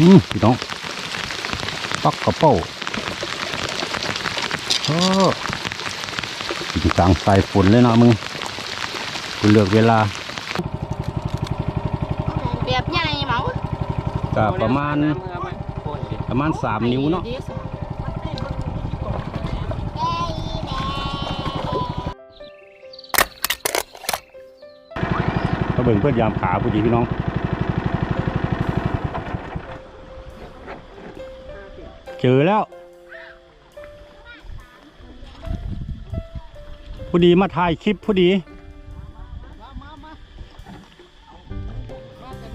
อืมพี่น้องปักกระเป้าโอ้กินกลางสายฝนเลยเนาะมึงกูเลือกเวลาแบบใหญ่เหมาก็ประมาณ ประมาณสามนิ้วเนาะก็เบิ่งเพื่อนยามขาผู้ดีพี่น้อง เจอแล้วผู้ดีมาถ่ายคลิปผู้ดี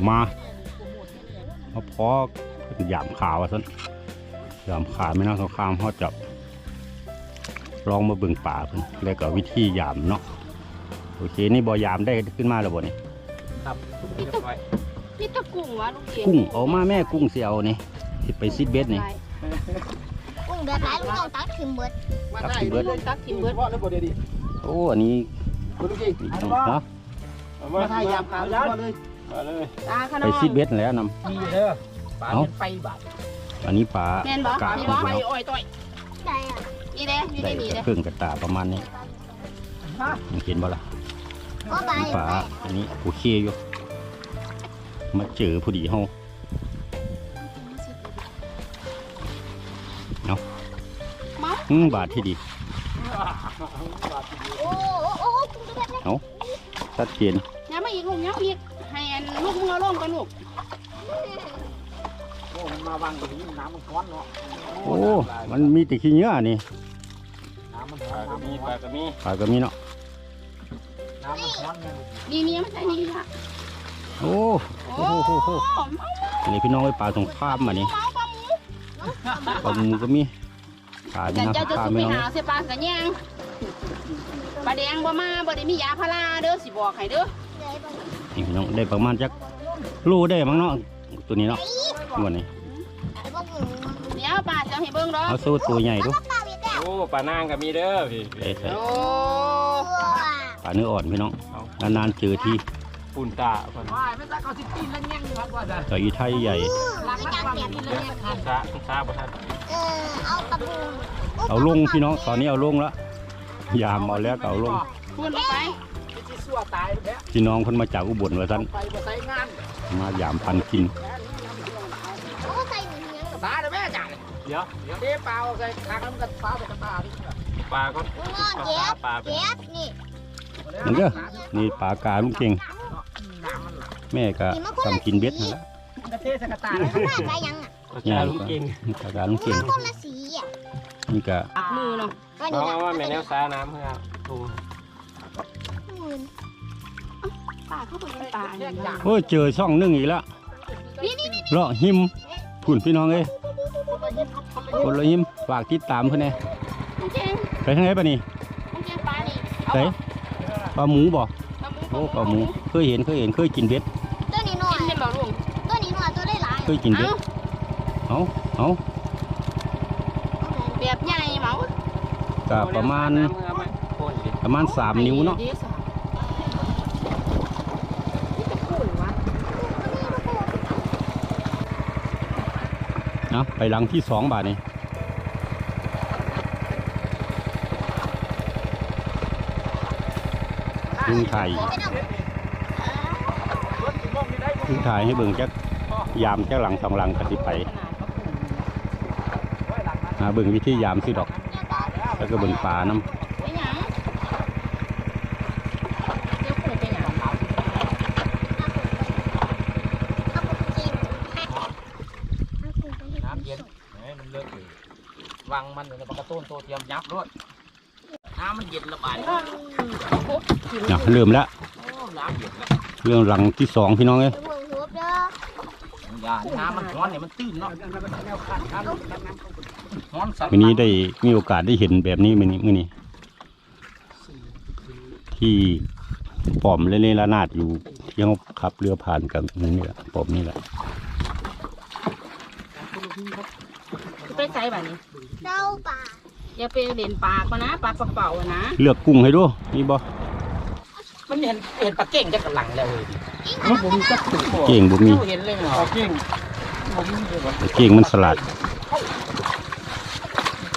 มามาพอหยามขาวะสันหยามขาไม่น่าเขาข้ามเขาจับลองมาเบิ่งป่าเพิ่นแล้วก็วิธีหยามเนาะโอเคนี่บ่ยามได้ขึ้นมาแล้วบ่นี่ครับเรียบร้อยนี่ตะกุ้งวะลูกเอ๋กุ้งเอามาแม่กุ้งเสียวนี่สิไปซิดเบ็ดนี่ กุ้งแบบไหนลูกต้องตักขึ้นเบิดตักกินเบิดตักกินเบิดเพราะแล้วบ่ได้ดิโอ้อันนี้คุณลูกจินี่ต้องเนาะมาถ่ายยามขาวยันเลยมาเลยตาขนไปมซิดเบ็ดนั่นแหล้วนำมีเด้อปลาเป็นไฟบาดอันนี้ปลาแม่นบ่กามีพี่บ่น้องอ้อยต่อยได้อะนี่เด้อยู่ได้ในนี่เด้เครื่องกระตาประมาณนี้เห็นบ่ล่ะก็ไปปลาอันนี้โอเคอยู่มาเจอพอดีเฮา อืมบาทที่ดีโอ้โอ้โอ้กุ้งแบบไหนชัดเจนย้ำมาอีกลูกย้ำอีกให้อันลูกมึงเอาลงก่อนลูกโอ้มันมาวางตรงนี้น้ำมันร้อนเนาะโอ้ มันมีแติขี้เหงื่อนี่น้ำมันร้อนก็มีปลาก็มีปลาก็มีเนาะน้ำมันร้อนเนี่ยนี่มันใช่นี่ละโอ้โอ้โหโหโหนนี้พี่น้องไอปลาสงครามมานี่ปลาหมูปลาหมูก็มี ปลาแต่นี่นะเจ้าจะปลาสุกไม่ไปน้องหาเสียปลากระแยงปลาแดงบ่มาบ่ได้มียาพาราเด้อสิบอกให้เด้อนี่พี่น้องได้ประมาณจักลูได้มั้งเนาะตัวนี้เนาะวันนี้เดี๋ยวปลาจะให้เบิ่งดอกเอาสู้ตัวใหญ่ดูปลาเวียดแก้วโอ้ปลานางก็มีเด้อพี่ใส่ใส่โอ้ปลาเนื้ออ่อนพี่น้องนานๆเจอที่ ปุ่นตาคนไม่ต้องเอาสิตีนแล้วแง่งครับว่าจะต่ออีไทยใหญ่ไม่จำเสียงเด้อคุณซาคุณซาบ่ทันเออเอาตะปูเอาลงพี่น้องตอนนี้เอาลงแล้วยามเอาแล้วก็เอาลงพูดลงไปที่สัวตายแล้วพี่น้องเพิ่นมาจากอุบลว่าซั่นไปบ่ใส่งานมายามพันกินโอ้ใส่หนึ่งยังตายแล้วแม่จ้ะเดี๋ยวเดี๋ยวเด้เปล่าใส่ทางน้ำกันฟ้าไปกันตาดิปลาก็งอเก็บปลาเป็นเก็บนี่นั่นเด้อนี่ปลากาลุงเก่ง แม่ก็ทำกินเบ็ดนั่นแหละกระเทศกระตามันได้ยังอะใหญ่ลูกก็เก่งนี่ปลากาลุงเก่งมันคนละสีอะนี่ก็มือเนาะก็น้นี่องละว่าแม่แนวซาน้ำเพื่อถูปลาเข้าไปในปลาอย่างนี้โอ้ยเจอช่องหนึงอีกแล้วนี่นี่นี่เลาะหิมพุ่นพี่น้องเอ้ยคนละหิมฝากติดตามเพิ่นแหน่น้องเจงไปทางไหนปะนี่น้องเจงปลานี่เอาไปปลาหมูบ่ปลาหมูโอ้ปลาหมูเคยเห็นเคยเห็นเคยกินเบ็ด ตัวได้หลายเคยกินเบ็ดเอ้าเอาเอาแบบใหญ่เหมาก็ประมาณประมาณสามนิ้วเนาะนี่จะพูดวะเนาะไปหลังที่สองบาทนี่ลุงถ่ายลุงถ่ายให้เบิ่งจัก ยามจักหลังสองหลังกสิไปหาเบิ่งวิธียามสิดอก แล้วก็เบิ่งป่าน้ไปหยังเดี๋ยวพูดไปหยังน้ำเย็นมันเลิกอยู่วังมันเนี่ยมันกระตุ้นตัวเตรียมยับรถน้ำมันเย็นระบายำนะเริ่มแล้วโอ้น้ำเย็นเรื่องหลังที่สองพี่น้องเอ้ย อย่าน้ำมันร้อนเนี่ยมันตื้นเนาะร้อนสั่นวันนี้ได้มีโอกาสได้เห็นแบบนี้มื้อนี้มื้อนี้ ที่ป้อมเล่นๆระนาดอยู่ที่เขาขับเรือผ่านกันนี่แหละป้อมนี่แหละไปใส่บ่านี้เจ้าป่าอย่าไปเล่นปลาก็นะปลาเปล่าๆอะนะ เลือกกุ้งให้ดูนี่บ่ มันเห็นเห็นปลาเก่งจะกระหลังแล้วเลยมันผมจักถึงเก่งบ่มีเห็นเลยเหรอเก่งปลาเก่งมันสลัด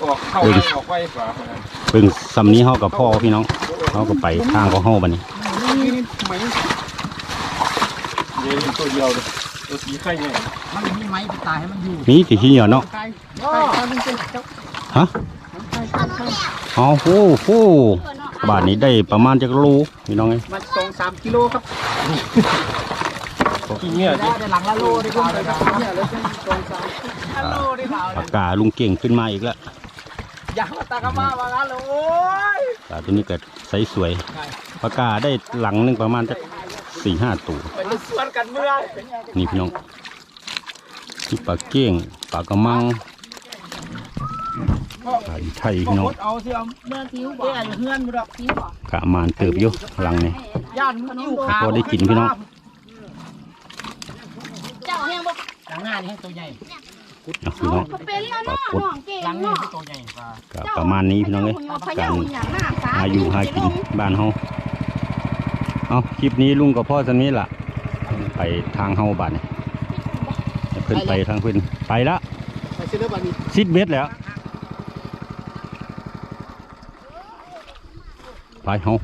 ออกเข้าไปออกไปฝาเบิ่งสำนี้เฮากับพ่อพี่น้องเฮาก็ไปทางของเฮาบัดนี้เดี๋ยวตัวเดียวเลยตัวสีไข่เนี่ยมันมีไม้ไปตายให้มันอยู่มีที่ที่เหนียวเนาะฮะอ๋อโอ้โห บาทนี้ได้ประมาณจักโลพี่น้องเอ้ยมาสองสามกิโลครับขี้เงี้ยได้ได้หลังละโลได้ก็ได้ครับเนี่ยแล้วจะสองสามละโลได้เปล่าปากกาลุงเก่งขึ้นมาอีกแล้วอย่ามาตากระมาว่างั้นเลยโอ้ยปลาตัวนี้ก็ใสสวยปากกาได้หลังหนึงประมาณจักสี่ห้าตัวไปสวนกันเมื่อนี่พี่น้องนี่ปลาเก้งปลากระมัง ปลาอีไทยพี่น้องเอาสิเอาเมื่อคิ้วบอกอยู่เฮือนบ่ดอกคิ้วบอกกะมานเติบอยู่หลังนี่ย่านมันอยู่ขาพอได้กินพี่น้องเจ้าแห้งบ่หลังหน้านี่ให้ตัวใหญ่เอาพี่น้องเขาเป็นแล้วเนาะน้องเก่งหลังนี่เนาะให้ตัวใหญ่กว่าก็ประมาณนี้พี่น้องเอ้ยพะเยาอย่างหน้าสาหาอยู่หากินบ้านเฮาเอาคลิปนี้ลุงกับพ่อสันนี้ล่ะ ไปทางเฮาบ้านนี่ให้เพิ่นไปทางเพิ่นไปละไปซื้อเรื่องบัตรนี้ซิดเบ็ดแล้ว ไปเฮา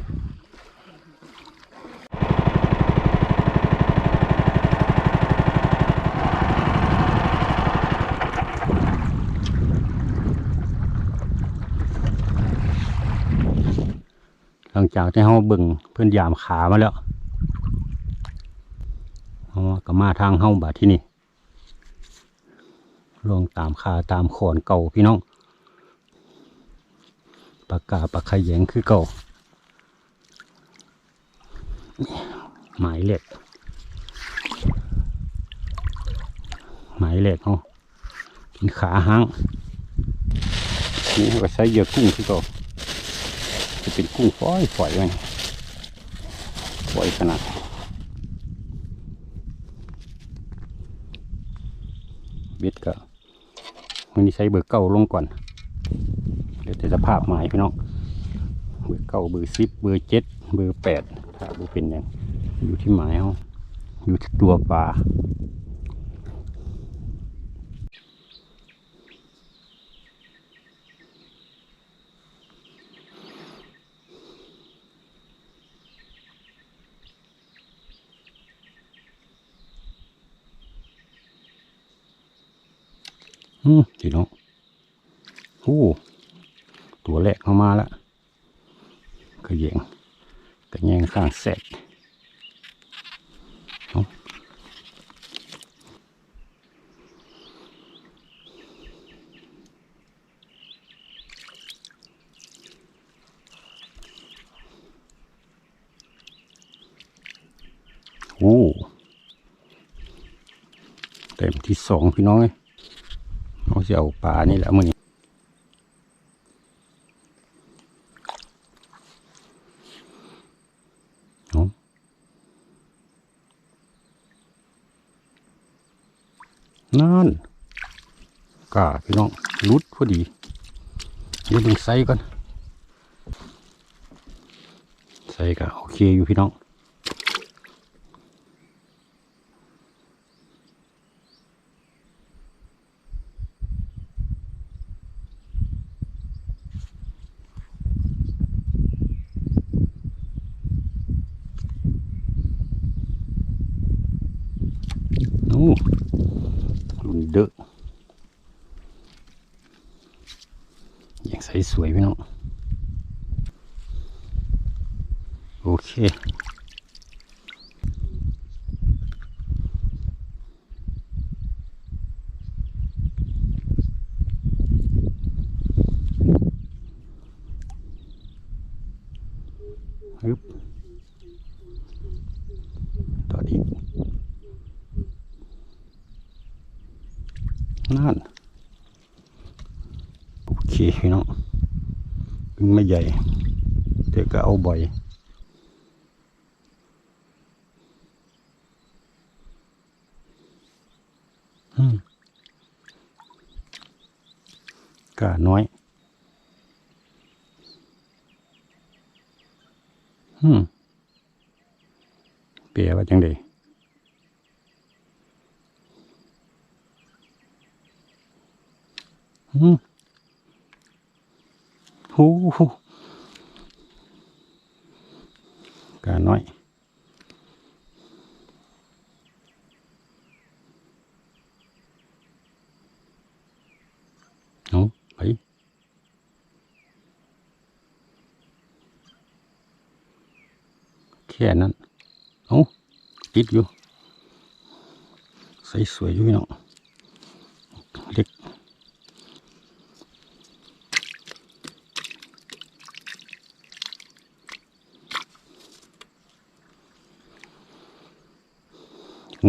หลังจากที่เฮาบิ่งเพิ่อนยามขามาแล้วเฮาก็มาทางเฮาบาดที่นี่ลงตามขาตามขอนเก่าพี่น้องปากกาปากขยงคือเก่า หมายเหล็ก หมายเหล็กเขากินขาห้างนี่เขาก็ใช้เหยื่อกุ้งคือเก่าจะเป็นกุ้งฝอยฝอยไว้ฝอยขนาดเบ็ดก็มันนี้ใช้เบอร์เก้าลงก่อนเดี๋ยวแต่สภาพหมายพี่น้องเบอร์เก้าเบอร์สิบเบอร์เจ็ดเบอร์แปด ถ้าบุเป็นอย่างอยู่ที่หมายเขาอยู่ที่ตัวปลาอืมพี่น้องโอ้ตัวแรกเข้ามาแล้วกระเยง กระแยงข้างแสกเอาโอ้เต็มที่สองพี่น้องเอ้ยเขาจะเอาปลานี่แหละมึงเอา นั่นกาพี่น้องรุดพอดีเดี๋ยวดึงไซก่อนไซก็โอเคอยู่พี่น้อง โอ้รุ่นเดอะยังใสวยพี่น้อง โอเคฮึบต่ออีกนั่นโอเคพี่น้อง ไม่ใหญ่แต่ก็เอาบ่อยอืมกาน้อย อืมเปียว่าจังไดอืม หูหูกาน้อยเอาไปแค่นั้นเอาติดอยู่ใส่สวยอยู่พี่น้อง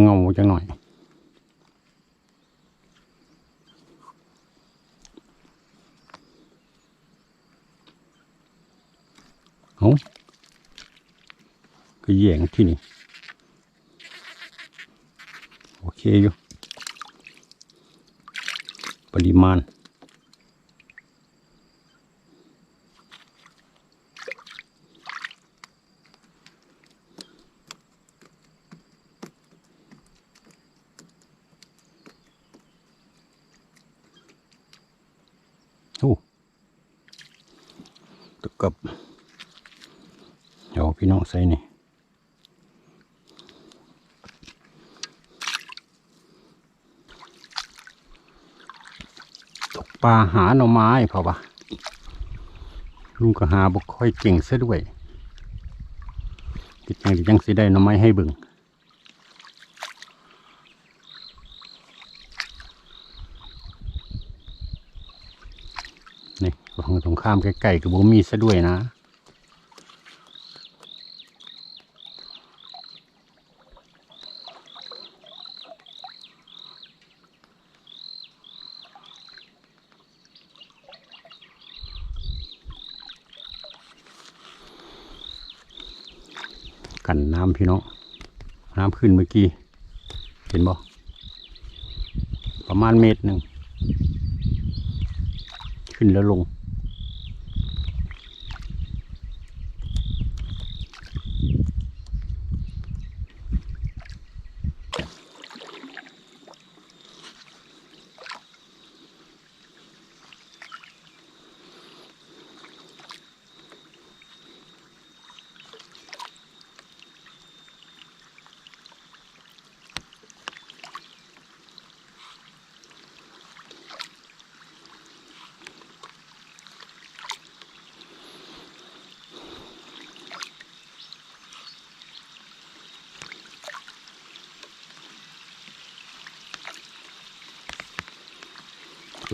เงาจังหน่อย เอาก็แย่งที่นี่ โอเคอยู่ ปริมาณ ตะกับเดี๋ยวพี่น้องใส่นี่ตกปลาหาหน่อไม้เพราะว่าลุงก็หาบ่ค่อยเก่งซะด้วยติดยังยังสิได้หน่อไม้ให้บิ่งนี่ฝั่งตรง ข้ามใกล้ๆกับบ่มีซะด้วยนะกันน้ำพี่น้องน้ำขึ้นเมื่อกี้เห็นบ่ประมาณเมตรหนึ่งขึ้นแล้วลง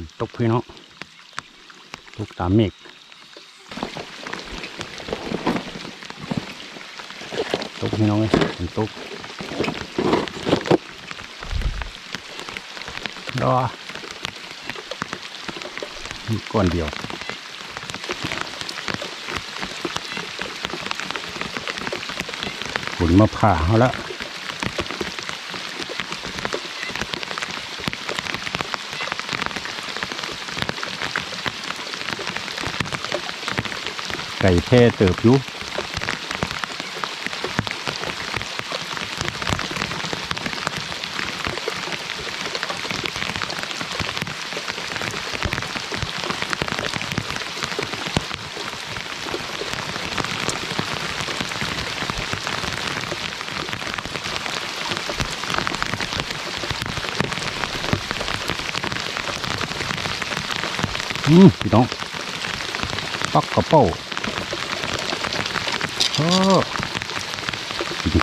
นตกพี่น้องตกตามเมฆตกพี่น้องเลยฝนตกรอก้อนเดียวฝนมาผ่าเขาแล้ว ไก่แท่เติบอยู่อืมพี่น้องปักกระเป้า โอ้ถึงก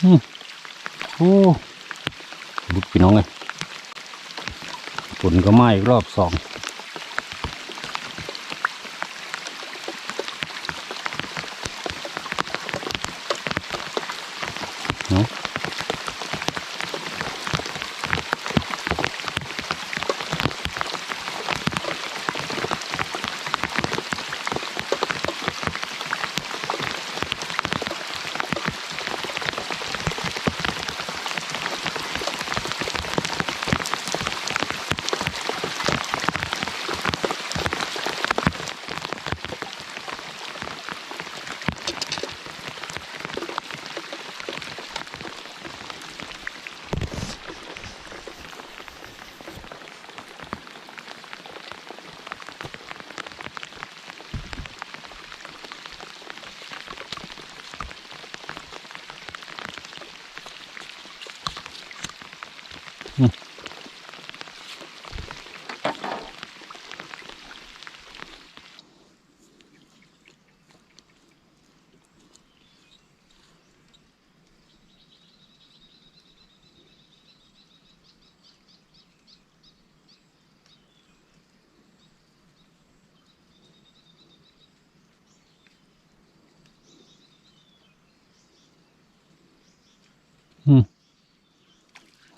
โอ้บุดพี่น้องเลยฝนก็มาอีกรอบสองเนาะ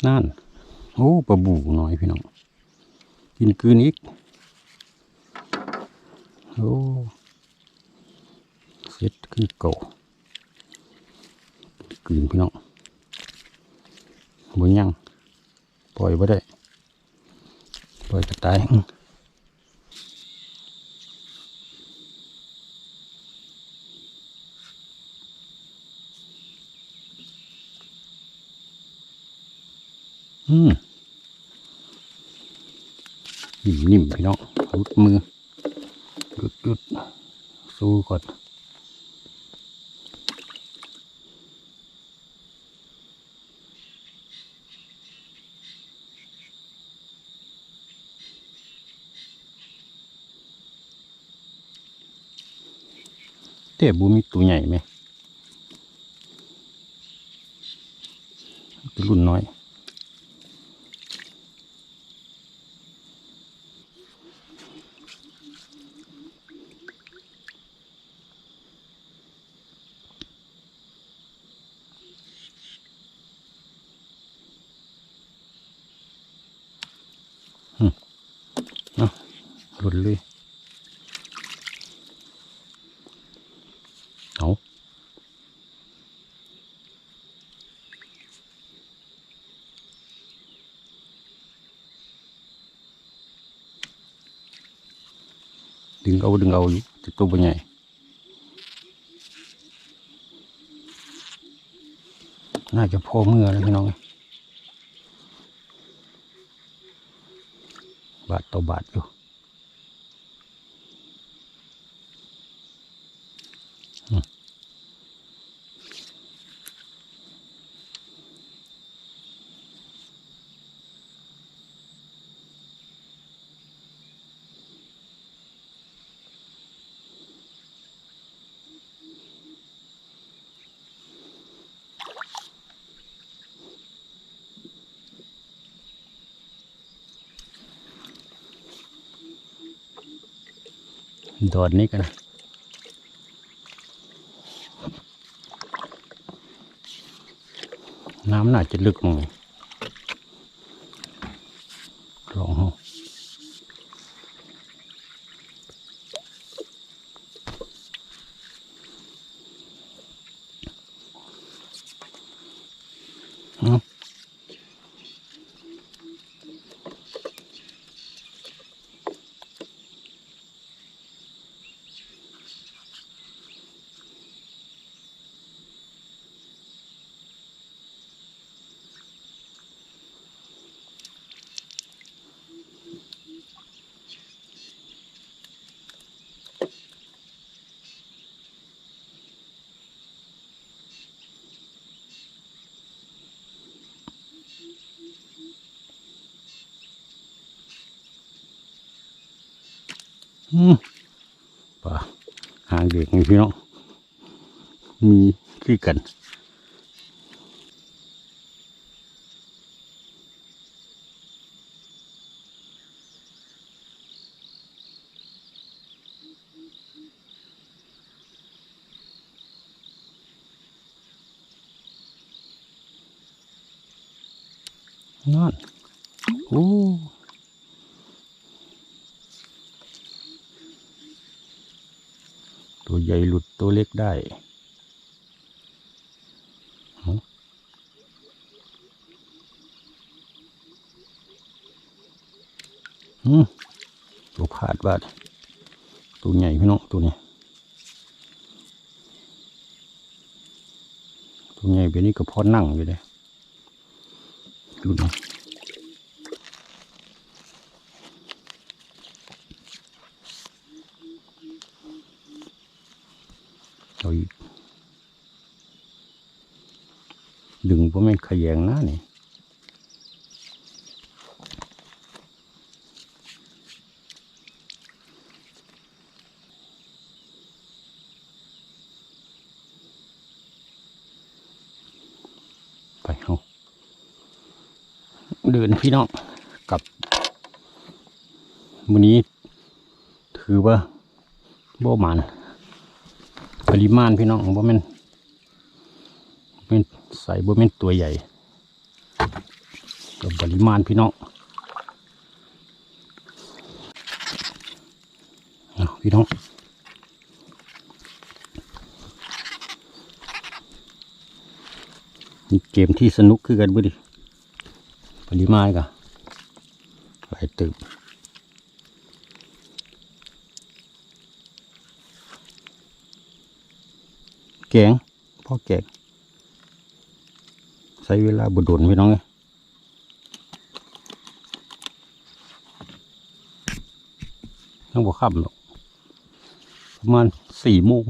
นั่น โอ้ปลาบูน้อยพี่น้อง กินกืนอีก โอ้เสร็จขึ้นเก่ากืนพี่น้องบนยัง ปล่อยไว้ได้ ปล่อยจะตาย อืมนิ่มๆพี่น้องรุดมือหยุดหยุดสู้ก่อนแต่บูมีตัวใหญ่ไหมตัวรุ่นน้อย หลุดเลยเอาดึงเอาดึงเอาอยู่ติดตัวเป็นไงน่าจะพอเมื่อแล้วพี่น้องบาทต่อบาทอยู่ ถอดนี้กันนะน้ำน่าจะลึกหน่อยลองห้องเอาอืม ป่าหางเด็กนี่พี่น้องมีคือกัน นั่นโอ้ตัวใหญ่หลุดตัวเล็กได้เอาอืม ตัวขาดบาดตัวใหญ่พี่น้องตัวนี้ตัวใหญ่แบบนี้ก็พอนั่งอยู่เลยดูนะเอาดึงเพราะไม่ขยงหน้านี่ไปเอา เดินพี่น้องกับวันนี้ ถือว่าโบหมันปริมาณพี่น้องบ่แม่นแม่นใส่บ่แม่นตัวใหญ่กับปริมาณพี่น้องพี่น้องมีเกมที่สนุกคือกันบ่ดิ ปริมาณกะหลายตึบแกงพ่อแกงใช้เวลาบุดนพี่น้องไงยังบ่ค่ำหรอกประมาณสี่โมง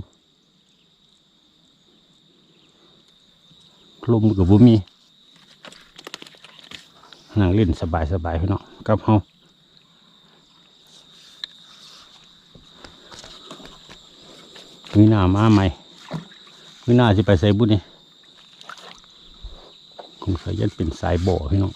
ลมกับบุมี นั่งเล่นสบายสบายๆพี่น้องกับเฮามีหน้ามาใหม่มีหน้าจะไปใส่บุญนี่คงใส่ยันเป็นสายบ่อพี่น้อง